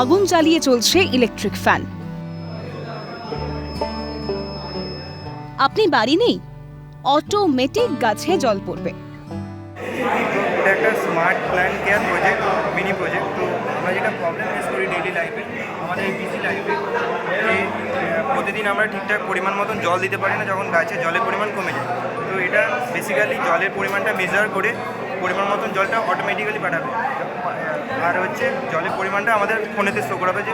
আগুন জ্বালিয়ে চলছে ইলেকট্রিক ফ্যান আপনি বাড়ি নেই? অটোমেটিক গাছে জল পড়বে। একটা স্মার্ট প্ল্যান মিনি প্রজেক্ট আমরা যেটা প্রবলেম করি ডেইলি লাইফে আমাদের বিজি লাইফে প্রতিদিন আমরা ঠিকঠাক পরিমাণ মতন জল দিতে পারি না, যখন গাছে জলের পরিমাণ কমে যায়। তো এটা বেসিক্যালি জলের পরিমাণটা মেজার করে পরিমাণ মতন জলটা অটোমেটিক্যালি পাঠাবে আর হচ্ছে জলের পরিমাণটা আমাদের ফোনেতে শো করাবে যে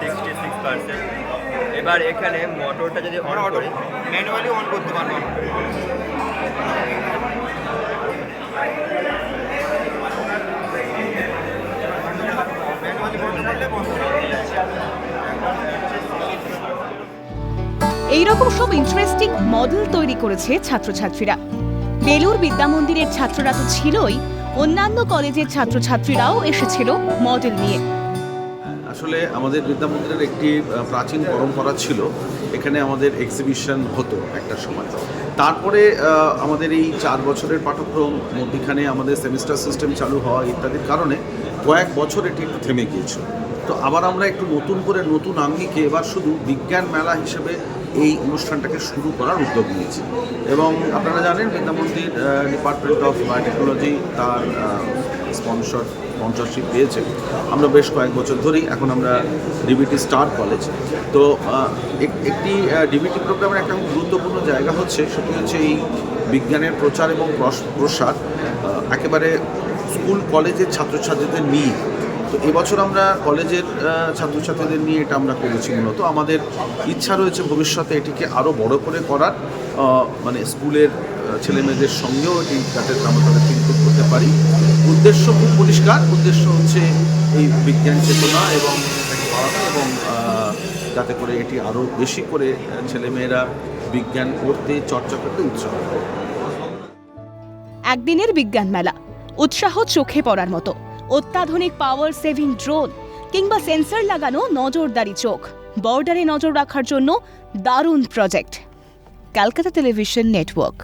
সিক্সটি সিক্স পার্সেন্ট এবার এখানে মোটরটা যদি অন করি ম্যানুয়ালি অন করতে পারব আমরা। ম্যানুয়ালি বন্ধ করলে বন্ধ হবে। এই রকম সব ইন্টারেস্টিং মডেল তৈরি করেছে ছাত্রছাত্রীরা বেলুর বিদ্যামন্দিরের ছাত্ররা তো ছিলই। অন্যান্য কলেজের ছাত্রছাত্রীরাও এসেছিল মডেল নিয়ে। আসলে আমাদের বিদ্যা মন্দিরের একটি প্রাচীন পরম্পরা ছিল। এখানে আমাদের এক্সিবিশন হতো একটা সময়। তারপরে আমাদের এই চার বছরের পাঠ্যক্রম, মধ্যিখানে আমাদের সেমিস্টার সিস্টেম চালু হওয়া ইত্যাদির কারণে কয়েক বছর এটি একটু থেমে গিয়েছিল। তো আবার আমরা একটু নতুন করে নতুন আঙ্গিকে এবার শুধু বিজ্ঞান মেলা হিসেবে এই অনুষ্ঠানটাকে শুরু করার উদ্যোগ নিয়েছি। এবং আপনারা জানেন Vidya Mandir department of biotechnology তার স্পন্সর স্পন্সরশিপ পেয়েছে। আমরা বেশ কয়েক বছর ধরেই এখন আমরা ডিবিটি স্টার কলেজ তো একটি ডিবিটি প্রোগ্রামের একটা গুরুত্বপূর্ণ জায়গা হচ্ছে, সেটি হচ্ছে এই বিজ্ঞানের প্রচার এবং প্রস- প্রসার একেবারে স্কুল, কলেজের ছাত্রছাত্রীদের নিয়ে। তো এবছর আমরা কলেজের ছাত্রছাত্রীদের নিয়ে এটা আমরা করেছি মূলত। আমাদের ইচ্ছা রয়েছে ভবিষ্যতে এটিকে আরও বড় করে করার মানে স্কুলের ছেলেমেয়েদের সঙ্গেও এটি যাতে আমরা তাদেরকে ইনক্লুড করতে পারি। উদ্দেশ্য খুব পরিষ্কার, উদ্দেশ্য হচ্ছে এই বিজ্ঞান চেতনা এবং এবং যাতে করে এটি আরও বেশি করে ছেলেমেয়েরা বিজ্ঞান করতে, চর্চা করতে উৎসাহ একদিনের বিজ্ঞান মেলা, উৎসাহ চোখে পড়ার মতো। অত্যাধুনিক পাওয়ার সেভিং ড্রোন কিংবা সেন্সর লাগানো নজরদারি চোখ। বর্ডারে নজর রাখার জন্য দারুণ প্রজেক্ট ক্যালকাটা টেলিভিশন নেটওয়ার্ক